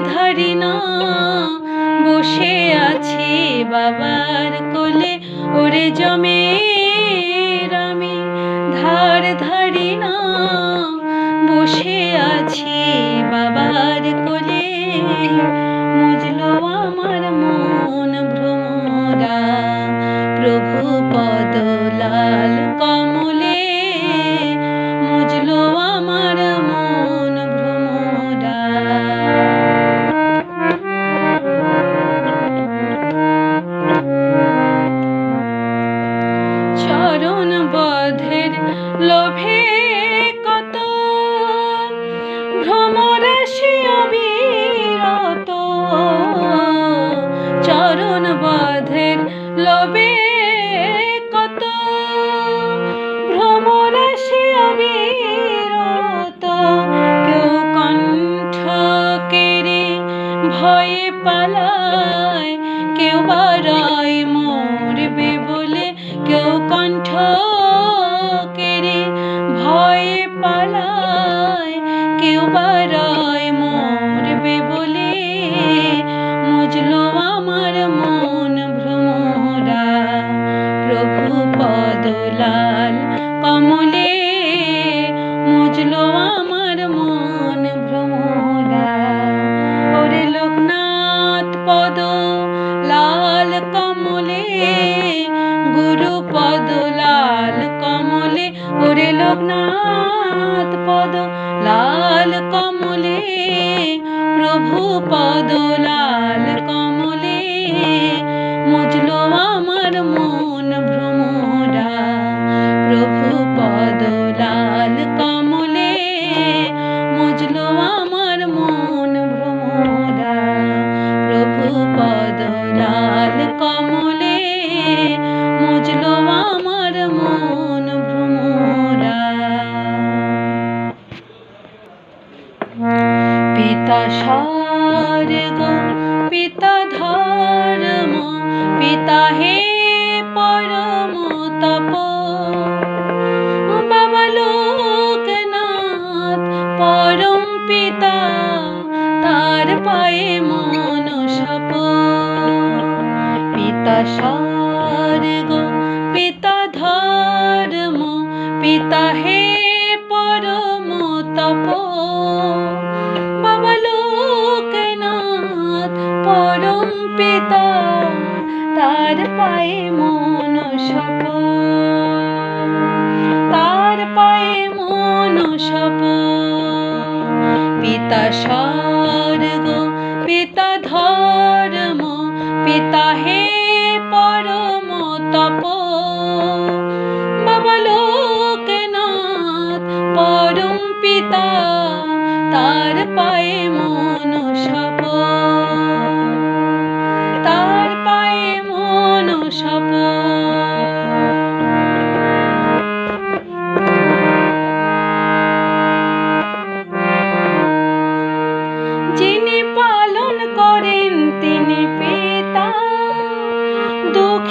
ধরি না। বসে আছি বাবার কোলে। ওরে জমে ভ্রমরাশি পিতা সারগম পিতা ধর্ম পিতা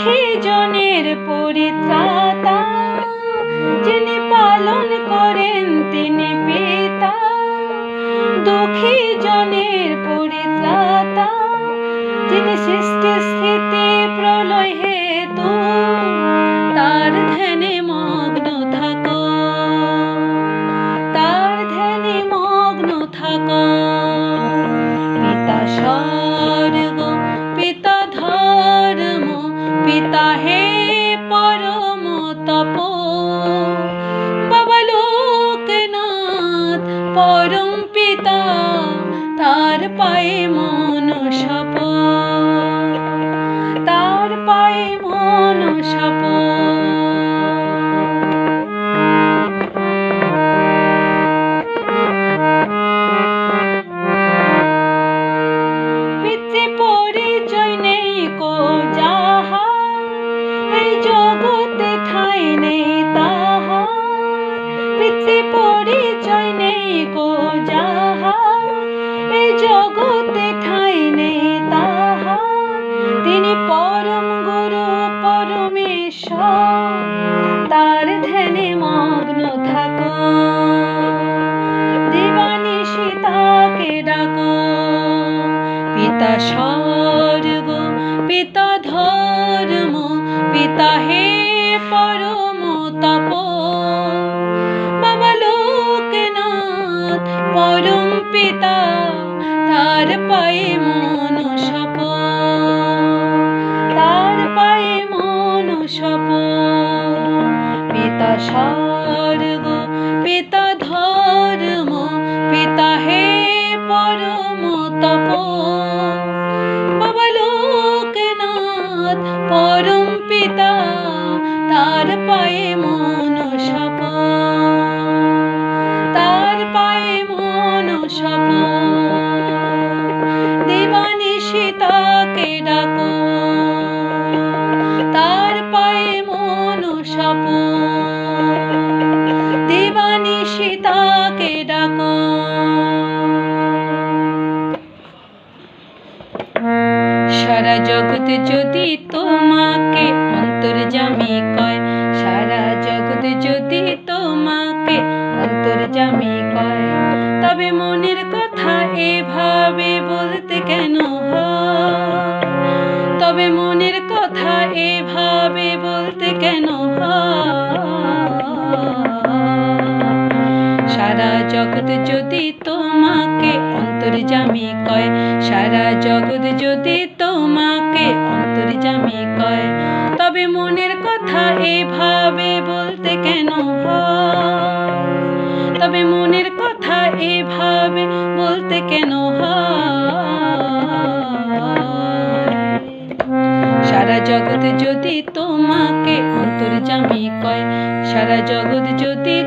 সেজনের পরিত্রাতা যিনি পালন করেন তিনি পিতা। দুঃখী জনের পরিত্রাতা যিনি সৃষ্টি পরম পিতা তার পায়ে মন ধ্যানে মগ্ন থাকো। দিবানিশি তাকে ডাকো। পিতা স্বর্গ তার অন্তর্জামী কয়, সারা জগৎ যদি তোমাকে অন্তর্জামী কয়, তবে মনের কথা এভাবে বলতে কেন তবে মনের কথা এভাবে বলতে কেন সারা জগৎ যদি তোমাকে অন্তর্জামী কয়, সারা জগৎ যদি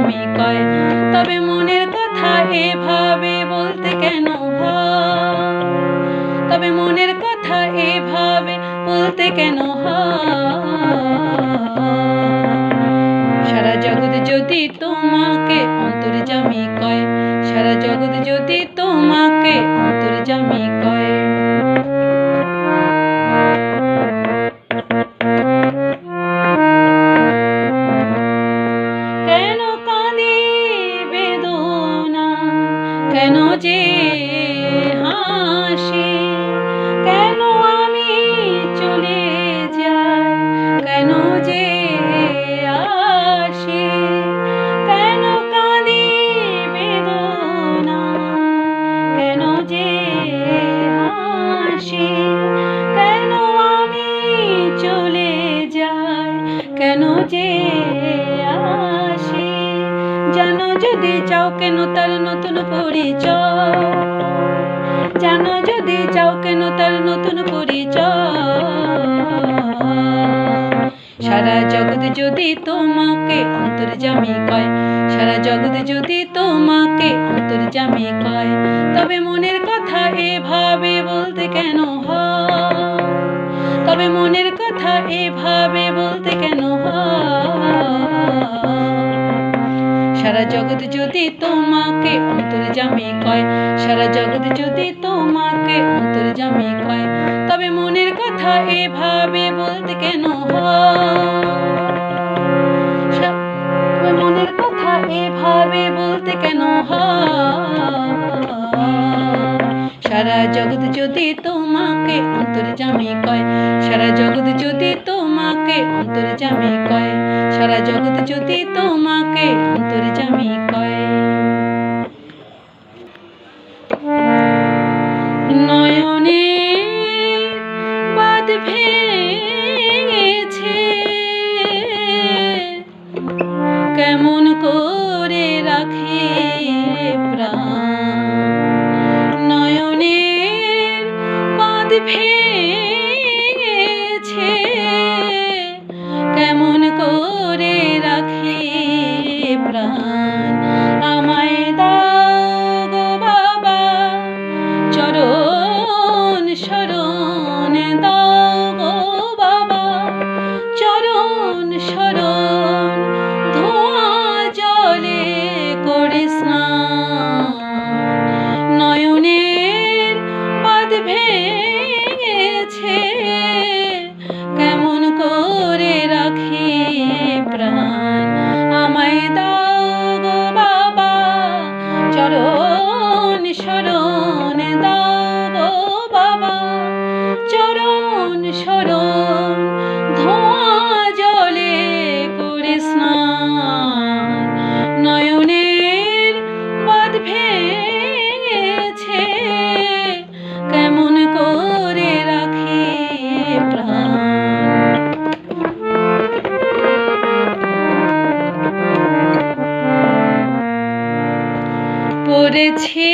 অন্তর্জামী কয় তবে মনের কথা এভাবে বলতে কেন তবে মনের কথা এভাবে বলতে কেন সারা জগৎ যদি তোমাকে অন্তর্জামী কয়, সারা জগৎ যদি তোমাকে অন্তর্জামী কয় এভাবে বলতে কেন সারা জগৎ যদি তোমাকে অন্তর্জামী কয়, সারা জগৎ যদি তোমাকে অন্তর্জামী কয়, তবে মনের কথা এভাবে বলতে কেন মনের কথা এভাবে বলতে কেন সারা জগৎ যদি তোমাকে অন্তর্জামী কয় সারা জগৎ যদি তোমাকে অন্তর্জামী কয় সারা জগৎ যদি তোমাকে পড়েছি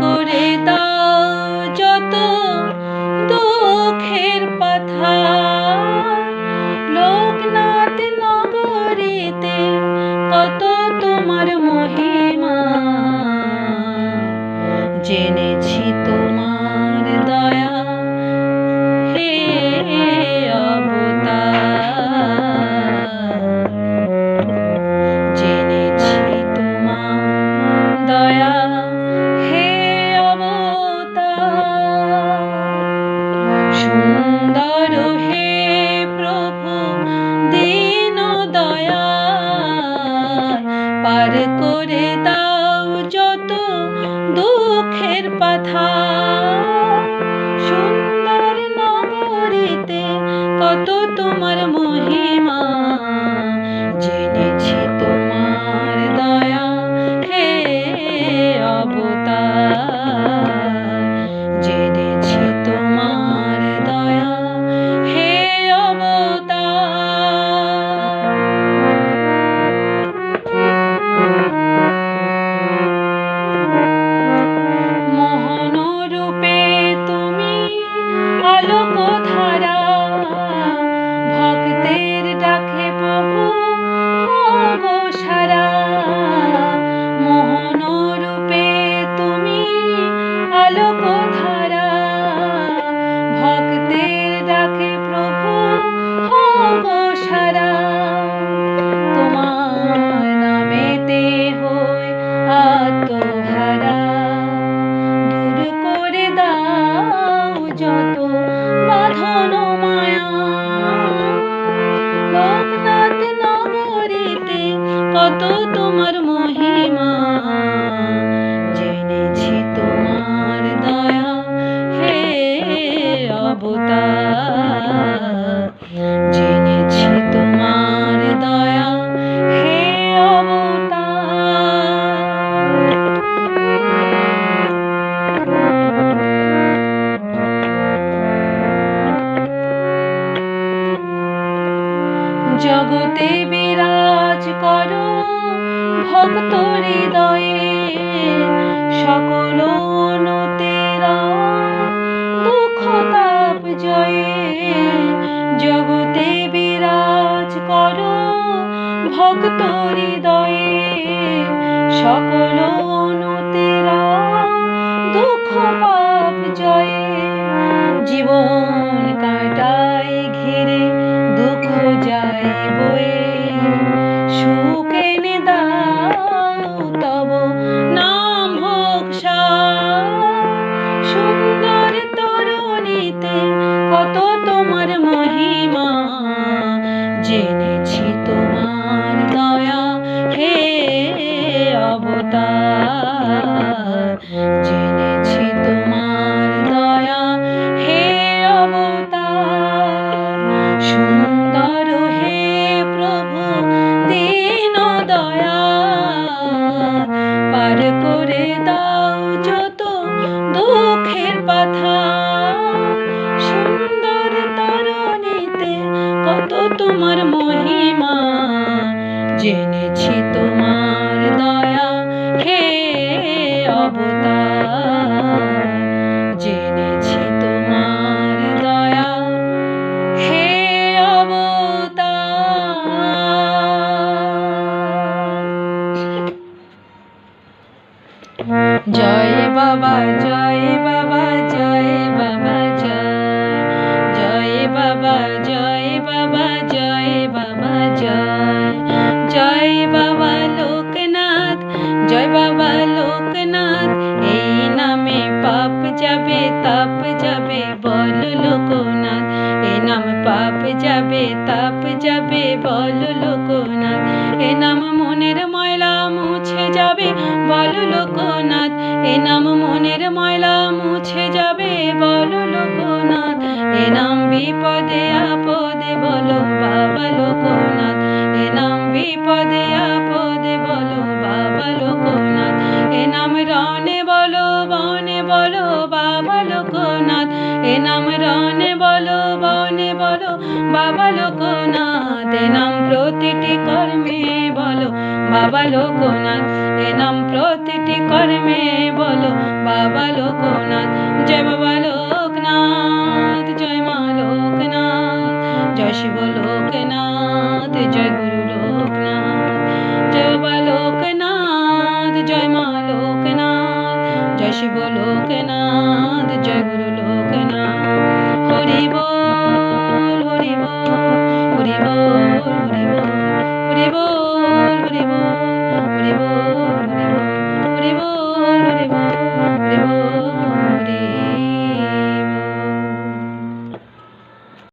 করে দাও। করে দাও যত দুঃখের পাথা সুন্দর নগরীতে কত তোমার মন জীবন কাটায় ঘিরে দুঃখ যাই বয়ে। সুখে বাবা লোকনাথ এ নাম প্রতিটি কর্মে বলো বাবা লোকনাথ জয় বাবা